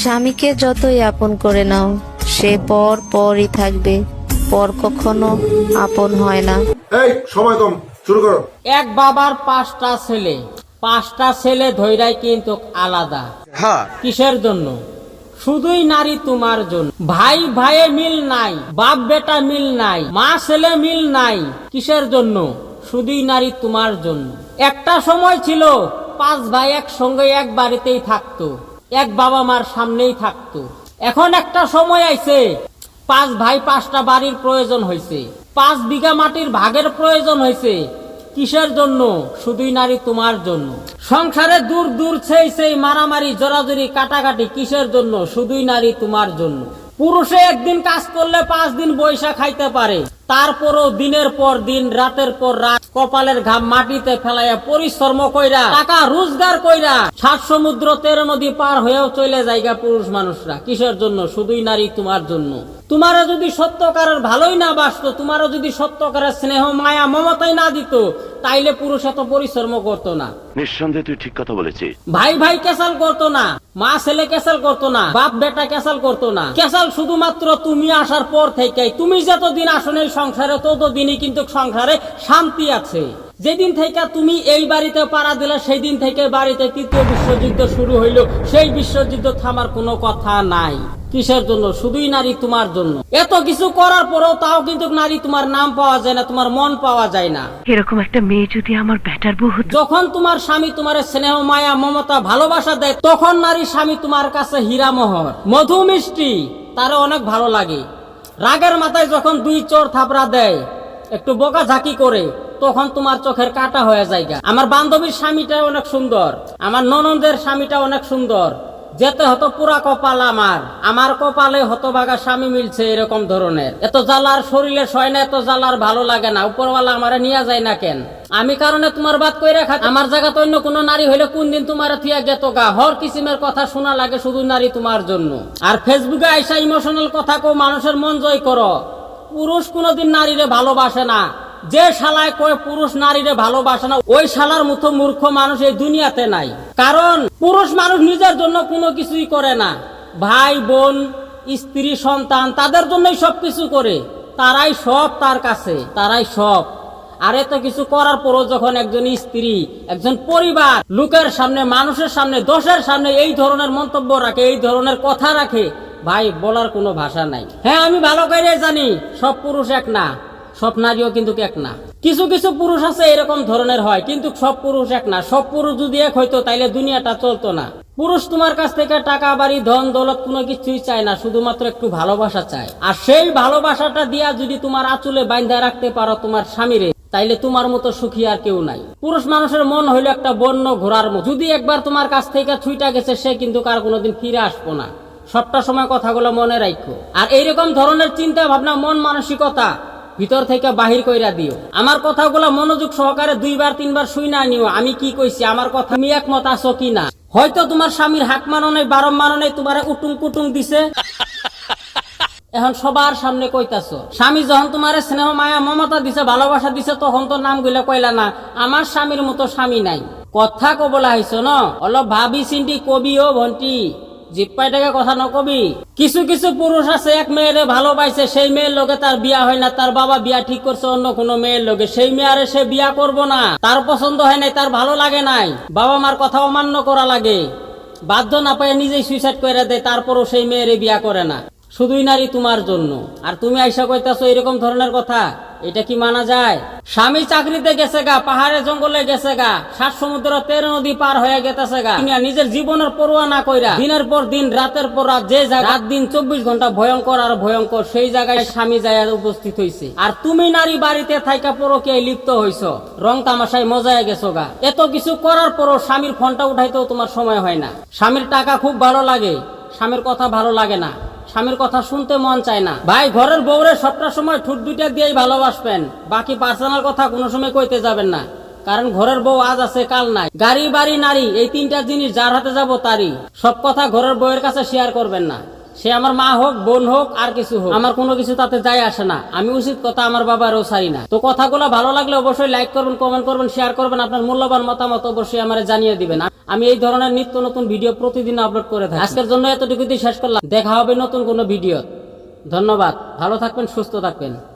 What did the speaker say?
স্বামীকে যতই আপন করে নাও সে পর পরই থাকবে। পর কখনো আপন হয় না। এই সময় কম শুরু করো। এক বাবার পাঁচটা ছেলে। পাঁচটা ছেলে ধৈরাই কিন্তু আলাদা। কিসের জন্য? শুধুই নারী তোমার জন্য। ভাই ভাইয়ে মিল নাই বাপ বেটা মিল নাই মা ছেলে মিল নাই। কিসের জন্য? শুধুই নারী তোমার জন্য। একটা সময় ছিল পাঁচ ভাই একসঙ্গে এক বাড়িতেই থাকতো। এক বাবা মার সামনেই থাকতো। এখন একটা সময় আইছে, পাঁচ ভাই পাঁচটা বাড়ির প্রয়োজন হয়েছে পাঁচ বিঘা মাটির ভাগের প্রয়োজন হয়েছে কিসের জন্য? শুধুই নারী তোমার জন্য। সংসারে দূর দূর সেই সেই মারামারি জোরাজুরি কাটাকাটি কিসের জন্য? শুধুই নারী তোমার জন্য। পুরুষে একদিন কাজ করলে পাঁচ দিন বৈশা খাইতে পারে। তারপরও দিনের পর দিন রাতের পর রাত কপালের ঘাম মাটিতে ফেলাইয়া পরিশ্রম কইরা টাকা রোজগার কইরা সাত সমুদ্র তেরো নদী পার হয়েও চলে যায়গা পুরুষ মানুষরা। কিসের জন্য? শুধুই নারী তোমার জন্য। তোমারা যদি সত্যকারের ভালোই না বাসতো তোমারও যদি সত্যকারের স্নেহ মায়া মমতাই না দিত তাইলে পুরুষ এত পরিশ্রম করতো না। নিঃসন্দেহে তুই ঠিক কথা বলেছিস। ভাই ভাই কেসাল করতো না মা ছেলে কেসাল করতো না বাপ বেটা কেসাল করতো না। কেসাল শুধুমাত্র তুমি আসার পর থেকে তুমি যতদিন আসো এই সংসারে ততদিনই কিন্তু সংসারে শান্তি আছে। যেদিন থেকে তুমি এই বাড়িতে পাড়া দিলে সেই দিন থেকে বাড়িতে তৃতীয় বিশ্বযুদ্ধ শুরু হইল। সেই বিশ্বযুদ্ধ থামার কোনো কথা নাই। কিসের জন্য? শুধুই নারী তোমার জন্য। এত কিছু করার পরেও তাও কিন্তু নারী তোমার নাম পাওয়া যায় না তোমার মন পাওয়া যায় না। এরকম একটা মেয়ে যদি আমার ব্যাটার বউ যখন তোমার স্বামী তোমার স্নেহ মায়া মমতা ভালোবাসা দেয় তখন নারী স্বামী তোমার কাছে হীরামোহর মধু মিষ্টি তারও অনেক ভালো লাগে। রাগের মাথায় যখন দুই চোর থাপড়া দেয়, একটু বোকা ঝাঁকি করে, তখন তোমার চোখের কাটা হয়ে যায় আমার বান্ধবীর স্বামীটা অনেক সুন্দর, আমার ননন্দের স্বামীটা অনেক সুন্দর। যেতে হতো পুরা কপাল আমার। আমার কপালে হতভাগা স্বামী মিলছে এরকম ধরনের। এত জ্বালার শরীরে সয় না, এত জ্বালার ভালো লাগে না, উপরওয়ালা আমারে নিয়ে যায় না কেন? আমি কারণে তোমার বাদ কই রাখা আমার জায়গা তো অন্য কোনো নারী হইলে কোন দিন তোমার থিয়া গেত গা? হর কিসিমের কথা শোনা লাগে শুধু নারী তোমার জন্য। আর ফেসবুকে আইসা ইমোশনাল কথা কো মানুষের মন জয় করো। পুরুষ কোনোদিন নারীরে ভালোবাসে না। যে শালায় কয় পুরুষ নারীরে ভালোবাসে না, ওই শালার মতো মূর্খ মানুষ এই দুনিয়াতে নাই। কারণ পুরুষ মানুষ নিজের জন্য কোনো কিছুই করে না। ভাই, বোন, স্ত্রী, সন্তান, তাদের জন্যই সব কিছু করে। তারাই সব তার কাছে, তারাই সব। আর এত কিছু করার পরও যখন একজন স্ত্রী, একজন পরিবার, লোকের সামনে, মানুষের সামনে, দোষের সামনে এই ধরনের মন্তব্য রাখে, এই ধরনের কথা রাখে, ভাই, বলার কোনো ভাষা নাই। হ্যাঁ আমি ভালো করে জানি, সব পুরুষ এক না। সব নারীও কিন্তু এক না। কিছু কিছু পুরুষ আছে এরকম ধরনের হয়, কিন্তু সব পুরুষ এক না। সব পুরুষ যদি এক হইতো, তাইলে দুনিয়াটা চলতো না। পুরুষ তোমার কাছ থেকে টাকা, বাড়ি, ধন, দৌলত কোনো কিছুই চায় না, শুধুমাত্র একটু ভালোবাসা চায়। আর সেই ভালোবাসাটা দিয়া যদি তোমার আঁচলে বাইন্ধা রাখতে পারো তোমার স্বামীরে, তাইলে তোমার মতো সুখী আর কেউ নাই। পুরুষ মানুষের মন হইল একটা বন্য ঘোড়ার মতো। যদি একবার তোমার কাছ থেকে ছুইটা গেছে, সে কিন্তু কার কোনোদিন ফিরে আসব না। সবটা সময় কথাগুলো মনে রাখো আর এইরকম ধরনের চিন্তা ভাবনা মন মানসিকতা ভিতর থেকে বাহির কইরা দিও। আমার কথাগুলো মনোযোগ সহকারে দুইবার, তিনবার শুই না নিও। আমি কি কইছি, আমার কথা তুমি একমত আছো কি না? হয়তো তোমার স্বামীর হাক মানো নেই বারম মানো নেই তোমার উটুং কুটুং দিছে। এখন সবার সামনে কইতাছ, স্বামী যখন তোমার স্নেহ, মায়া, মমতা দিছে, ভালোবাসা দিছে, তখন তো নামগুলা কইলা না। আমার স্বামীর মতো স্বামী নাই। কথা কবলা হইছ ন? অলপ ভাবি চিন্তি কবি ও ভন্টি। জিপ্পাই টাকা কথা নকবি? কিছু কিছু পুরুষ আছে, এক মেয়েরে ভালোবাসে, সেই মেয়ের লোকে তার বিয়া হয় না, তার বাবা বিয়া ঠিক করছে অন্য কোনো মেয়ের লোকে সেই মেয়ারে সে বিয়া করব না। তার পছন্দ হয় নাই, তার ভালো লাগে নাই। বাবা মার কথা অমান্য করা লাগে। বাধ্য না পায় নিজেই সুইসাইড করে দেয়, তারপরও সেই মেয়েরে বিয়া করে না। শুধুই নারী তোমার জন্য। আর তুমি আইসা কইতাছো এরকম ধরনের কথা, এটা কি মানা যায়? স্বামী চাকরিতে গেছে গা, পাহাড়ে জঙ্গলে গেছে গা, সাত সমুদ্র, তেরো নদী পার হয়ে গেতেছে গা। নিজের জীবনের পরোয়া না কইরা দিনের পর দিন, রাতের পর রাত, যে রাত দিন চব্বিশ ঘণ্টা ভয়ঙ্কর আর ভয়ঙ্কর, সেই জায়গায় স্বামী যায় উপস্থিত হইছে। আর তুমি নারী বাড়িতে থাইকা পরকে লিপ্ত হইছ, রং তামাশায় মজায় গেছো গা। এত কিছু করার পরও স্বামীর ফোনটা উঠাইতেও তোমার সময় হয় না। স্বামীর টাকা খুব ভালো লাগে, স্বামীর কথা ভালো লাগে না। স্বামীর কথা শুনতে মন চায় না। ভাই, ঘরের বউরে সবটা সময় ঠুট দুইটা দিয়েই ভালোবাসবেন। বাকি পার্সোনাল কথা কোনো সময় কইতে যাবেন না। কারণ ঘরের বউ আজ আছে, কাল নাই। গাড়ি, বাড়ি, নারী, এই তিনটা জিনিস যার হাতে যাব তারই। সব কথা ঘরের বউয়ের কাছে শেয়ার করবেন না। সে আমার মা হোক, বোন হোক, আর কিছু হোক। আমার কোনো কিছু তাতে যায় আসে না। আমি উচিত কথা আমার বাবারও সারি না। তো কথাগুলো ভালো লাগলে অবশ্যই লাইক করবেন কমেন্ট করবেন শেয়ার করবেন। আপনার মূল্যবান মতামত অবশ্যই আমার জানিয়ে দিবেন। আমি এই ধরনের নিত্য নতুন ভিডিও প্রতিদিন আপলোড করে থাকি। আজকের জন্য এতটুকুতেই শেষ করলাম। দেখা হবে নতুন কোনো ভিডিও ধন্যবাদ। ভালো থাকবেন, সুস্থ থাকবেন।